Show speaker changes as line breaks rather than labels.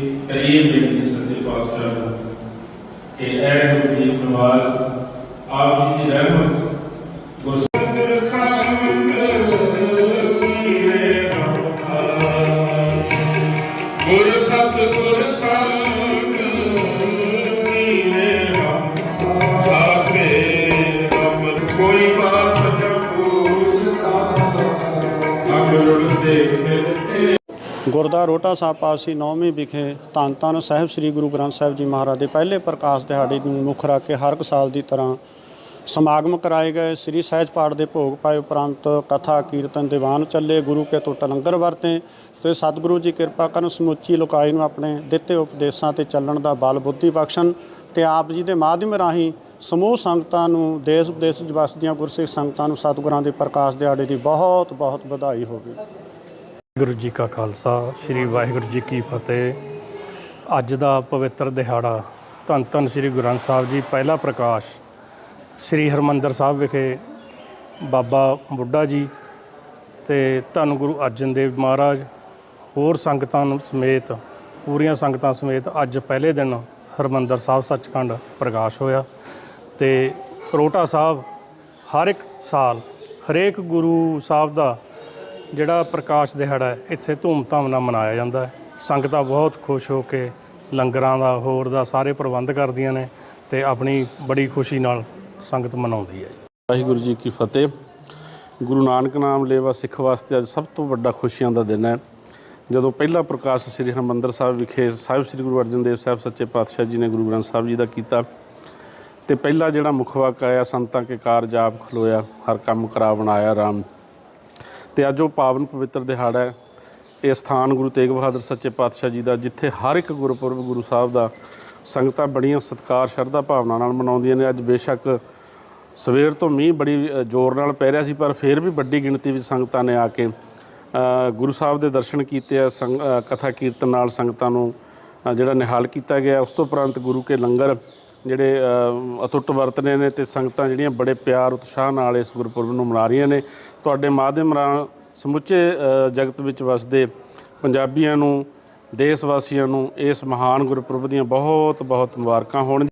ਕਰੀਬ ਬੇਨਤੀ ਸੱਚੇ ਪਾਤਸ਼ਾਹ ਨੂੰ ਕਿ ਐ ਗੁਰੂ ਜੀ ਨਵਾਲ ਆਪ ਜੀ ਦੀ ਰਹਿਮਤ ਗੁਰ
ਗੁਰ ਸਤਿਗੁਰ ਸੰਗ ਨੀਰੇ ਹਮ ਆਪੇ ਰਮ ਕੋਈ ਬਾਤ ਨ ਪੂਛਤਾ ਅਗਰ ਦੇਖੇ ਤੇ
ਗੁਰਦਾ ਰੋਟਾ ਸਾਹਿਬ ਪਾਸੀ ਨੌਵੀਂ ਵਿਖੇ ਧੰਨ ਧੰਨ ਸਾਹਿਬ ਸ੍ਰੀ ਗੁਰੂ ਗ੍ਰੰਥ ਸਾਹਿਬ ਜੀ ਮਹਾਰਾਜ ਦੇ ਪਹਿਲੇ ਪ੍ਰਕਾਸ਼ ਦਿਹਾੜੇ ਨੂੰ ਮੁੱਖ ਰੱਖ ਕੇ ਹਰ ਇੱਕ ਸਾਲ ਦੀ ਤਰ੍ਹਾਂ ਸਮਾਗਮ ਕਰਾਏ ਗਏ। ਸ੍ਰੀ ਸਹਿਜ ਪਾਠ ਦੇ ਭੋਗ ਪਾਏ ਉਪਰੰਤ ਕਥਾ, ਕੀਰਤਨ, ਦੀਵਾਨ ਚੱਲੇ, ਗੁਰੂ ਕੇ ਟੁੱਟ ਲੰਗਰ ਵਰਤੇ ਤੇ ਸਤਿਗੁਰੂ ਜੀ ਕਿਰਪਾ ਕਰਨ ਸਮੁੱਚੀ ਲੋਕਾਈ ਨੂੰ ਆਪਣੇ ਦਿੱਤੇ ਉਪਦੇਸ਼ਾਂ ਤੇ ਚੱਲਣ ਦਾ ਬਲ ਬੁੱਧੀ ਬਖਸ਼ਣ ਤੇ ਆਪ ਜੀ ਦੇ ਮਾਧਿਅਮ ਰਾਹੀਂ ਸਮੂਹ ਸੰਗਤਾਂ ਨੂੰ ਦੇਸ਼ ਵਿਦੇਸ਼ ਚ ਵਸਦੀਆਂ ਗੁਰਸਿੱਖ ਸੰਗਤਾਂ ਨੂੰ ਸਤਿਗੁਰਾਂ ਦੇ ਪ੍ਰਕਾਸ਼ ਦਿਹਾੜੇ ਦੀ ਬਹੁਤ ਬਹੁਤ ਵਧਾਈ ਹੋਵੇ
ਗੁਰੂ ਜੀ ਕਾ ਖਾਲਸਾ, ਸ੍ਰੀ ਵਾਹਿਗੁਰੂ ਜੀ ਕੀ ਫਤਿਹ। ਅੱਜ ਦਾ ਪਵਿੱਤਰ ਦਿਹਾੜਾ ਧੰਨ ਧੰਨ ਸ੍ਰੀ ਗੁਰੂ ਗ੍ਰੰਥ ਸਾਹਿਬ ਜੀ, ਪਹਿਲਾ ਪ੍ਰਕਾਸ਼ ਸ੍ਰੀ ਹਰਮੰਦਰ ਸਾਹਿਬ ਵਿਖੇ ਬਾਬਾ ਬੁੱਢਾ ਜੀ ਤੇ ਧੰਨ ਗੁਰੂ ਅਰਜਨ ਦੇਵ ਮਹਾਰਾਜ, ਹੋਰ ਸੰਗਤਾਂ ਨੂੰ ਸਮੇਤ, ਪੂਰੀਆਂ ਸੰਗਤਾਂ ਸਮੇਤ ਅੱਜ ਪਹਿਲੇ ਦਿਨ ਹਰਮੰਦਰ ਸਾਹਿਬ ਸੱਚਖੰਡ ਪ੍ਰਕਾਸ਼ ਹੋਇਆ ਤੇ ਰੋਟਾ ਸਾਹਿਬ ਹਰ ਇੱਕ ਸਾਲ ਹਰੇਕ ਗੁਰੂ ਸਾਹਿਬ ਦਾ ਜਿਹੜਾ ਪ੍ਰਕਾਸ਼ ਦਿਹਾੜਾ ਹੈ, ਇੱਥੇ ਧੂਮ-ਧਾਮ ਨਾਲ ਮਨਾਇਆ ਜਾਂਦਾ ਹੈ। ਸੰਗਤਾਂ ਬਹੁਤ ਖੁਸ਼ ਹੋ ਕੇ ਲੰਗਰਾਂ ਦਾ, ਹੋਰ ਦਾ ਸਾਰੇ ਪ੍ਰਬੰਧ ਕਰਦੀਆਂ ਨੇ ਤੇ ਆਪਣੀ ਬੜੀ ਖੁਸ਼ੀ ਨਾਲ ਸੰਗਤ ਮਨਾਉਂਦੀ ਹੈ।
ਜੀ ਵਾਹਿਗੁਰੂ ਜੀ ਕੀ ਫਤਿਹ। ਗੁਰੂ ਨਾਨਕ ਨਾਮ ਲੇਵਾ ਸਿੱਖ ਵਾਸਤੇ ਅੱਜ ਸਭ ਤੋਂ ਵੱਡਾ ਖੁਸ਼ੀਆਂ ਦਾ ਦਿਨ ਹੈ। ਜਦੋਂ ਪਹਿਲਾ ਪ੍ਰਕਾਸ਼ ਸ੍ਰੀ ਹਰਿਮੰਦਰ ਸਾਹਿਬ ਵਿਖੇ ਸਾਹਿਬ ਸ੍ਰੀ ਗੁਰੂ ਅਰਜਨ ਦੇਵ ਸਾਹਿਬ ਸੱਚੇ ਪਾਤਸ਼ਾਹ ਜੀ ਨੇ ਗੁਰੂ ਗ੍ਰੰਥ ਸਾਹਿਬ ਜੀ ਦਾ ਕੀਤਾ ਤੇ ਪਹਿਲਾ ਜਿਹੜਾ ਮੁੱਖ ਵਾਕ ਆਇਆ, ਸੰਤਾਂ ਕੇ ਕਾਰ ਜਾਪ ਖਲੋਇਆ, ਹਰ ਕੰਮ ਕਰਾ ਬਣਾਇਆ ਰਾਮ। ਤੇ ਅੱਜ ਉਹ ਪਾਵਨ ਪਵਿੱਤਰ ਦਿਹਾੜਾ ਹੈ। ਇਹ ਸਥਾਨ ਗੁਰੂ ਤੇਗ ਬਹਾਦਰ ਸੱਚੇ ਪਾਤਸ਼ਾਹ ਜੀ ਦਾ, ਜਿੱਥੇ ਹਰ ਇੱਕ ਗੁਰਪੁਰਬ ਗੁਰੂ ਸਾਹਿਬ ਦਾ ਸੰਗਤਾਂ ਬੜੀਆਂ ਸਤਿਕਾਰ, ਸ਼ਰਧਾ ਭਾਵਨਾ ਨਾਲ ਮਨਾਉਂਦੀਆਂ ਨੇ। ਅੱਜ ਬੇਸ਼ੱਕ ਸਵੇਰ ਤੋਂ ਮੀਂਹ ਬੜੀ ਜ਼ੋਰ ਨਾਲ ਪੈ ਰਿਹਾ ਸੀ, ਪਰ ਫਿਰ ਵੀ ਵੱਡੀ ਗਿਣਤੀ ਵਿੱਚ ਸੰਗਤਾਂ ਨੇ ਆ ਕੇ ਗੁਰੂ ਸਾਹਿਬ ਦੇ ਦਰਸ਼ਨ ਕੀਤੇ ਆ। ਸੰਗ- ਕਥਾ ਕੀਰਤਨ ਨਾਲ ਸੰਗਤਾਂ ਨੂੰ ਜਿਹੜਾ ਨਿਹਾਲ ਕੀਤਾ ਗਿਆ। ਉਸ ਤੋਂ ਉਪਰੰਤ ਗੁਰੂ ਕੇ ਲੰਗਰ ਜਿਹੜੇ ਅ, ਅਤੁੱਟ ਵਰਤਨੇ ਨੇ ਤੇ ਸੰਗਤਾਂ ਜਿਹੜੀਆਂ ਬੜੇ ਪਿਆਰ ਉਤਸ਼ਾਹ ਨਾਲ ਇਸ ਗੁਰਪੁਰਬ ਨੂੰ ਮਨਾ ਰਹੀਆਂ ਨੇ। ਤੁਹਾਡੇ ਮਾਧਿਅਮ ਨਾਲ ਸਮੁੱਚੇ ਜਗਤ ਵਿੱਚ ਵਸਦੇ ਪੰਜਾਬੀਆਂ ਨੂੰ ਦੇਸ਼ ਵਾਸੀਆਂ ਨੂੰ ਇਸ ਮਹਾਨ ਗੁਰਪੁਰਬ ਦੀਆਂ ਬਹੁਤ ਬਹੁਤ ਮੁਬਾਰਕਾਂ ਹੋਣ